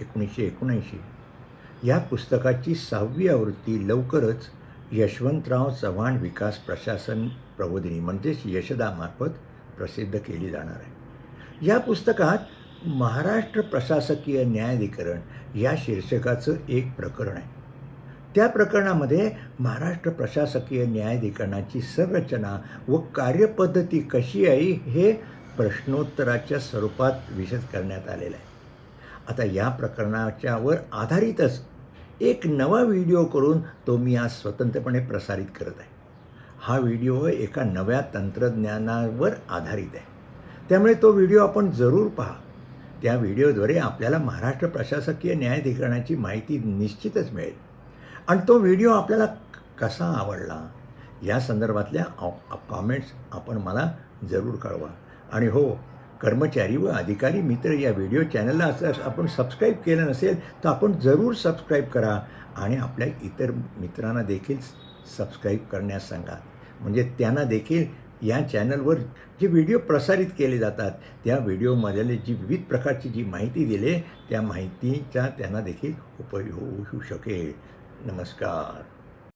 एकोणीसशे एकोणऐंशी. या पुस्तकाची सहावी आवृत्ती लवकरच यशवंतराव चव्हाण विकास प्रशासन प्रबोधिनी म्हणजेच यशदामार्फत प्रसिद्ध केली जाणार आहे. या पुस्तकात महाराष्ट्र प्रशासकीय न्यायाधिकरण या शीर्षकाचं एक प्रकरण आहे. त्या प्रकरणामध्ये महाराष्ट्र प्रशासकीय न्यायाधिकरणाची संरचना व कार्यपद्धती कशी आहे हे प्रश्नोत्तराच्या स्वरूपात विशद करण्यात आलेला आहे. आता या प्रकरणाच्यावर आधारितच एक नवा व्हिडिओ करून तो मी आज स्वतंत्रपणे प्रसारित करत आहे. हा व्हिडिओ एका नव्या तंत्रज्ञानावर आधारित आहे. त्यामुळे तो व्हिडिओ आपण जरूर पहा. त्या व्हिडिओद्वारे आपल्याला महाराष्ट्र प्रशासकीय न्यायाधिकरणाची माहिती निश्चितच मिळेल. आणि तो व्हिडिओ आपल्याला कसा आवडला या संदर्भातल्या कॉमेंट्स आपण मला जरूर कळवा. आणि हो कर्मचारी व अधिकारी मित्र या व्हिडिओ चॅनलला असं आपण सबस्क्राईब केलं नसेल तर आपण जरूर सबस्क्राईब करा आणि आपल्या इतर मित्रांना देखील सबस्क्राईब करण्यास सांगा. म्हणजे त्यांना देखील या चॅनलवर जे व्हिडिओ प्रसारित केले जातात त्या व्हिडिओमधले जी विविध प्रकारची जी माहिती दिली त्या माहितीचा त्यांना देखील उपयोग होऊ शकेल. नमस्कार.